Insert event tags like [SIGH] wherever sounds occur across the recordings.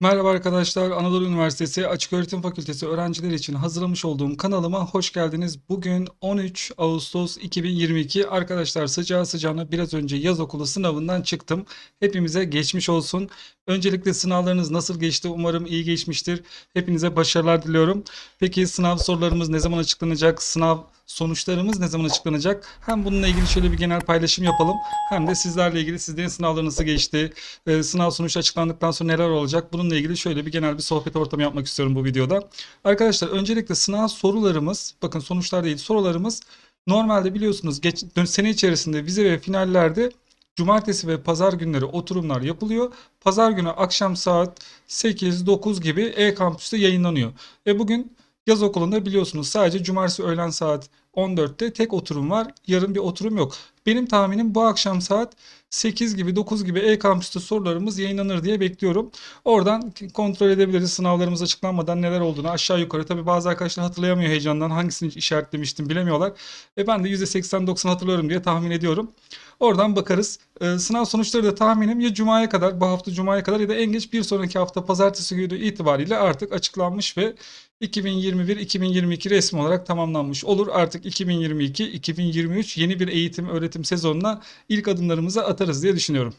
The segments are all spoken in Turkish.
Merhaba arkadaşlar, Anadolu Üniversitesi Açıköğretim Fakültesi öğrencileri için hazırlamış olduğum kanalıma hoş geldiniz. Bugün 13 Ağustos 2022. Arkadaşlar sıcağı sıcağına biraz önce yaz okulu sınavından çıktım. Hepimize geçmiş olsun. Öncelikle sınavlarınız nasıl geçti? Umarım iyi geçmiştir. Hepinize başarılar diliyorum. Peki sınav sorularımız ne zaman açıklanacak? Sınav sonuçlarımız ne zaman açıklanacak? Hem bununla ilgili şöyle bir genel paylaşım yapalım. Hem de sizlerle ilgili sizlerin sınavları nasıl geçti? Ee, sınav sonucu açıklandıktan sonra neler olacak? Bununla ilgili şöyle bir genel bir sohbet ortamı yapmak istiyorum bu videoda. Arkadaşlar öncelikle sınav sorularımız, bakın sonuçlar değil sorularımız normalde biliyorsunuz geç, sene içerisinde vize ve finallerde cumartesi ve pazar günleri oturumlar yapılıyor. Pazar günü akşam saat 8-9 gibi e-kampüste yayınlanıyor. E bugün yaz okulunda biliyorsunuz sadece cumartesi öğlen saat 14'te tek oturum var. Yarın bir oturum yok. Benim tahminim bu akşam saat 8 gibi 9 gibi e-kampüste sorularımız yayınlanır diye bekliyorum. Oradan kontrol edebiliriz sınavlarımız açıklanmadan neler olduğunu aşağı yukarı. Tabi bazı arkadaşlar hatırlayamıyor heyecandan hangisini işaretlemiştim bilemiyorlar. E ben de %80-90 hatırlıyorum diye tahmin ediyorum. Oradan bakarız. Ee, sınav sonuçları da tahminim ya Cuma'ya kadar, bu hafta Cuma'ya kadar ya da en geç bir sonraki hafta Pazartesi günü itibariyle artık açıklanmış ve 2021-2022 resmi olarak tamamlanmış olur. Artık 2022-2023 yeni bir eğitim öğretim sezonuna ilk adımlarımızı atarız diye düşünüyorum.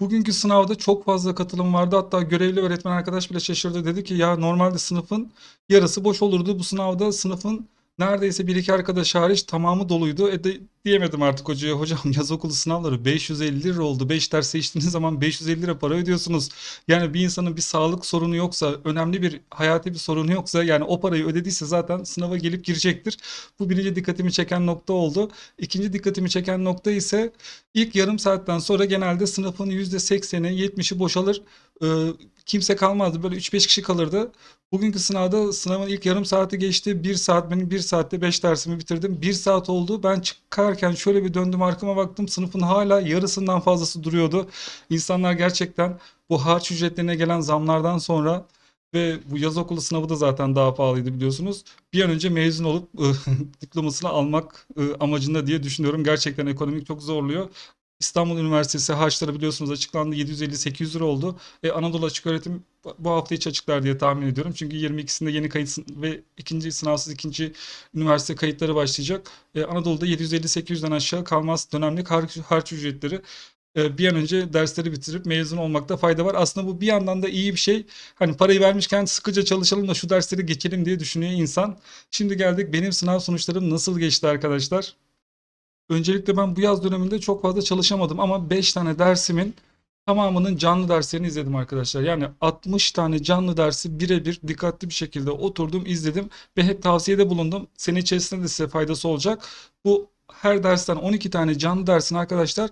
Bugünkü sınavda çok fazla katılım vardı. Hatta görevli öğretmen arkadaş bile şaşırdı. Dedi ki ya normalde sınıfın yarısı boş olurdu. Bu sınavda sınıfın neredeyse bir iki arkadaş hariç tamamı doluydu. E de, diyemedim artık hocaya. Hocam yaz okulu sınavları 550 lira oldu. 5 ders seçtiğiniz zaman 550 lira para ödüyorsunuz. Yani bir insanın bir sağlık sorunu yoksa, önemli bir hayati bir sorunu yoksa yani o parayı ödediyse zaten sınava gelip girecektir. Bu birinci dikkatimi çeken nokta oldu. İkinci dikkatimi çeken nokta ise ilk yarım saatten sonra genelde sınıfın %80'i 70'i boşalır. Ee, kimse kalmazdı. Böyle 3-5 kişi kalırdı. Bugünkü sınavda sınavın ilk yarım saati geçti. 1 saat benim 1 saatte 5 dersimi bitirdim. 1 saat oldu. Ben çıkarken şöyle bir döndüm arkama baktım. Sınıfın hala yarısından fazlası duruyordu. İnsanlar gerçekten bu harç ücretlerine gelen zamlardan sonra ve bu yaz okulu sınavı da zaten daha pahalıydı biliyorsunuz. Bir an önce mezun olup [LAUGHS] diplomasını almak amacında diye düşünüyorum. Gerçekten ekonomik çok zorluyor. İstanbul Üniversitesi harçları biliyorsunuz açıklandı 750-800 lira oldu. E, Anadolu Açık Öğretim bu hafta hiç açıklar diye tahmin ediyorum. Çünkü 22'sinde yeni kayıt ve ikinci sınavsız ikinci üniversite kayıtları başlayacak. E, Anadolu'da 750-800'den aşağı kalmaz dönemlik harç, harç ücretleri e, bir an önce dersleri bitirip mezun olmakta fayda var. Aslında bu bir yandan da iyi bir şey. Hani parayı vermişken sıkıca çalışalım da şu dersleri geçelim diye düşünüyor insan. Şimdi geldik benim sınav sonuçlarım nasıl geçti arkadaşlar? Öncelikle ben bu yaz döneminde çok fazla çalışamadım ama 5 tane dersimin tamamının canlı derslerini izledim arkadaşlar. Yani 60 tane canlı dersi birebir dikkatli bir şekilde oturdum, izledim ve hep tavsiyede bulundum. Sene içerisinde de size faydası olacak. Bu her dersten 12 tane canlı dersin arkadaşlar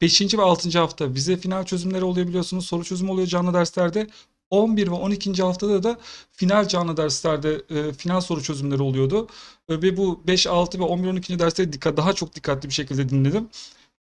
5. ve 6. hafta vize final çözümleri oluyor biliyorsunuz. Soru çözümü oluyor canlı derslerde. 11 ve 12. haftada da final canlı derslerde e, final soru çözümleri oluyordu. E, ve bu 5, 6 ve 11, 12. derste dikkat, daha çok dikkatli bir şekilde dinledim.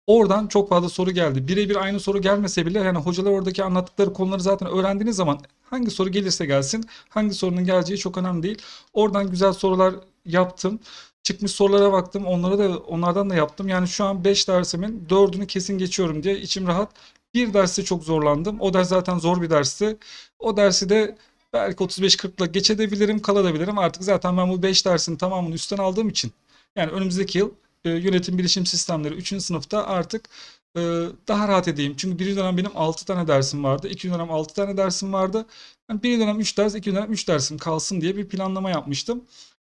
Oradan çok fazla soru geldi. Birebir aynı soru gelmese bile yani hocalar oradaki anlattıkları konuları zaten öğrendiğiniz zaman hangi soru gelirse gelsin hangi sorunun geleceği çok önemli değil. Oradan güzel sorular yaptım. Çıkmış sorulara baktım. Onlara da onlardan da yaptım. Yani şu an 5 dersimin 4'ünü kesin geçiyorum diye içim rahat. Bir derste çok zorlandım. O ders zaten zor bir dersti. O dersi de belki 35-40'la geçebilirim, kalabilirim. Artık zaten ben bu 5 dersin tamamını üstten aldığım için. Yani önümüzdeki yıl e, yönetim bilişim sistemleri 3. sınıfta artık e, daha rahat edeyim. Çünkü birinci dönem benim 6 tane dersim vardı. ikinci dönem 6 tane dersim vardı. Yani dönem 3 ders, ikinci dönem 3 dersim kalsın diye bir planlama yapmıştım.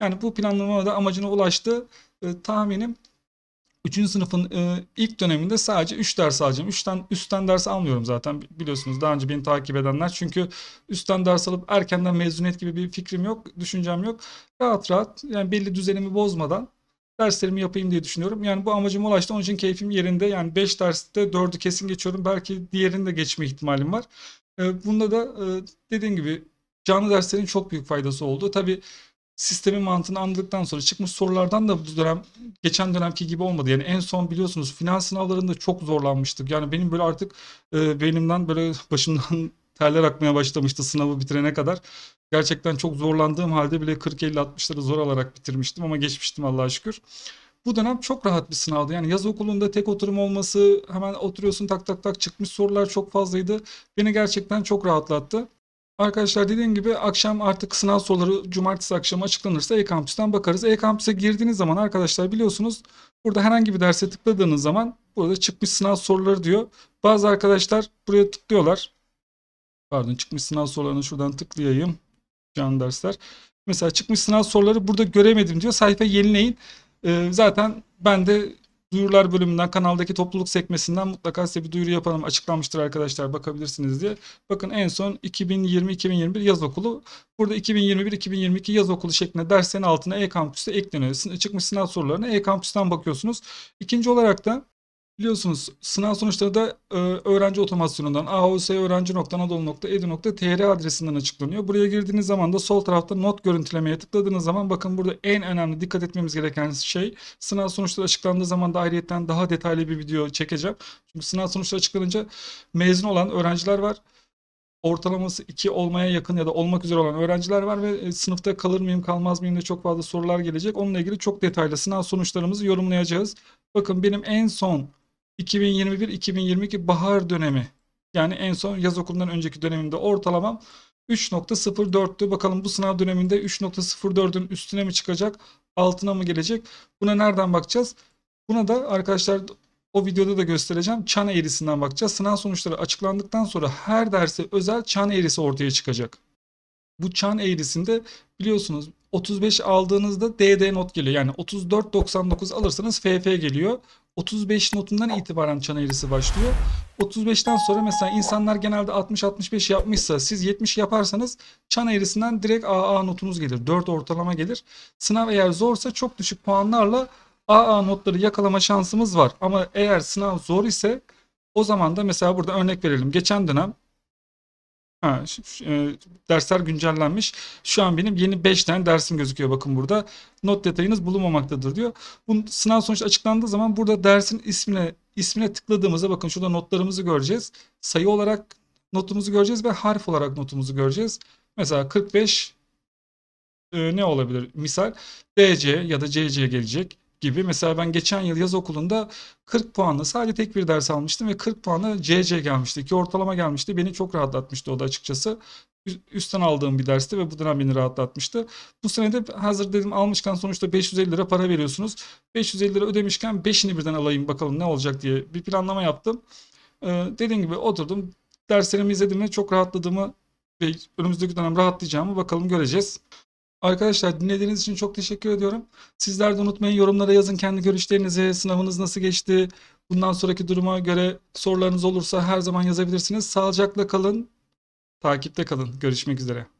Yani bu planlama da amacına ulaştı. E, tahminim 3. sınıfın e, ilk döneminde sadece 3 ders alacağım. 3'ten üstten ders almıyorum zaten biliyorsunuz daha önce beni takip edenler. Çünkü üstten ders alıp erkenden mezuniyet gibi bir fikrim yok, düşüncem yok. Rahat rahat yani belli düzenimi bozmadan derslerimi yapayım diye düşünüyorum. Yani bu amacıma ulaştı. Onun için keyfim yerinde. Yani 5 derste 4'ü kesin geçiyorum. Belki diğerini de geçme ihtimalim var. E, bunda da e, dediğim gibi canlı derslerin çok büyük faydası oldu. Tabii sistemin mantığını anladıktan sonra çıkmış sorulardan da bu dönem geçen dönemki gibi olmadı. Yani en son biliyorsunuz final sınavlarında çok zorlanmıştık. Yani benim böyle artık e, beynimden böyle başımdan [LAUGHS] terler akmaya başlamıştı sınavı bitirene kadar. Gerçekten çok zorlandığım halde bile 40-50-60'ları zor alarak bitirmiştim ama geçmiştim Allah'a şükür. Bu dönem çok rahat bir sınavdı. Yani yaz okulunda tek oturum olması, hemen oturuyorsun tak tak tak çıkmış sorular çok fazlaydı. Beni gerçekten çok rahatlattı. Arkadaşlar dediğim gibi akşam artık sınav soruları cumartesi akşamı açıklanırsa e-kampüsten bakarız. E-kampüse girdiğiniz zaman arkadaşlar biliyorsunuz burada herhangi bir derse tıkladığınız zaman burada çıkmış sınav soruları diyor. Bazı arkadaşlar buraya tıklıyorlar. Pardon çıkmış sınav sorularını şuradan tıklayayım. Canlı dersler. Mesela çıkmış sınav soruları burada göremedim diyor. Sayfa yenileyin. Ee, zaten ben de duyurular bölümünden kanaldaki topluluk sekmesinden mutlaka size bir duyuru yapalım. Açıklanmıştır arkadaşlar bakabilirsiniz diye. Bakın en son 2020-2021 yaz okulu. Burada 2021-2022 yaz okulu şeklinde derslerin altına e-kampüste ekleniyor. Çıkmış sınav sorularına e-kampüsten bakıyorsunuz. İkinci olarak da Biliyorsunuz sınav sonuçları da e, öğrenci otomasyonundan aosöğrenci.anadolu.edu.tr adresinden açıklanıyor. Buraya girdiğiniz zaman da sol tarafta not görüntülemeye tıkladığınız zaman bakın burada en önemli dikkat etmemiz gereken şey sınav sonuçları açıklandığı zaman da ayrıyetten daha detaylı bir video çekeceğim. Çünkü sınav sonuçları açıklanınca mezun olan öğrenciler var. Ortalaması 2 olmaya yakın ya da olmak üzere olan öğrenciler var ve e, sınıfta kalır mıyım kalmaz mıyım diye çok fazla sorular gelecek. Onunla ilgili çok detaylı sınav sonuçlarımızı yorumlayacağız. Bakın benim en son 2021-2022 bahar dönemi yani en son yaz okulundan önceki dönemimde ortalamam 3.04'tü. Bakalım bu sınav döneminde 3.04'ün üstüne mi çıkacak, altına mı gelecek? Buna nereden bakacağız? Buna da arkadaşlar o videoda da göstereceğim. Çan eğrisinden bakacağız. Sınav sonuçları açıklandıktan sonra her derse özel çan eğrisi ortaya çıkacak. Bu çan eğrisinde biliyorsunuz 35 aldığınızda DD not geliyor. Yani 34.99 alırsanız FF geliyor. 35 notundan itibaren çan eğrisi başlıyor. 35'ten sonra mesela insanlar genelde 60-65 yapmışsa siz 70 yaparsanız çan eğrisinden direkt AA notunuz gelir. 4 ortalama gelir. Sınav eğer zorsa çok düşük puanlarla AA notları yakalama şansımız var. Ama eğer sınav zor ise o zaman da mesela burada örnek verelim. Geçen dönem Ha, e, dersler güncellenmiş. Şu an benim yeni 5 tane dersim gözüküyor. Bakın burada not detayınız bulunmamaktadır diyor. Bu sınav sonucu açıklandığı zaman burada dersin ismine ismine tıkladığımızda bakın şurada notlarımızı göreceğiz. Sayı olarak notumuzu göreceğiz ve harf olarak notumuzu göreceğiz. Mesela 45 e, ne olabilir? Misal DC ya da CC gelecek gibi. Mesela ben geçen yıl yaz okulunda 40 puanla sadece tek bir ders almıştım ve 40 puanla CC gelmişti. İki ortalama gelmişti. Beni çok rahatlatmıştı o da açıkçası. Üstten aldığım bir dersti ve bu dönem beni rahatlatmıştı. Bu sene de hazır dedim almışken sonuçta 550 lira para veriyorsunuz. 550 lira ödemişken 5'ini birden alayım bakalım ne olacak diye bir planlama yaptım. Ee, dediğim gibi oturdum. Derslerimi izledim ve çok rahatladığımı ve önümüzdeki dönem rahatlayacağımı bakalım göreceğiz. Arkadaşlar dinlediğiniz için çok teşekkür ediyorum. Sizler de unutmayın yorumlara yazın kendi görüşlerinizi, sınavınız nasıl geçti, bundan sonraki duruma göre sorularınız olursa her zaman yazabilirsiniz. Sağlıcakla kalın, takipte kalın. Görüşmek üzere.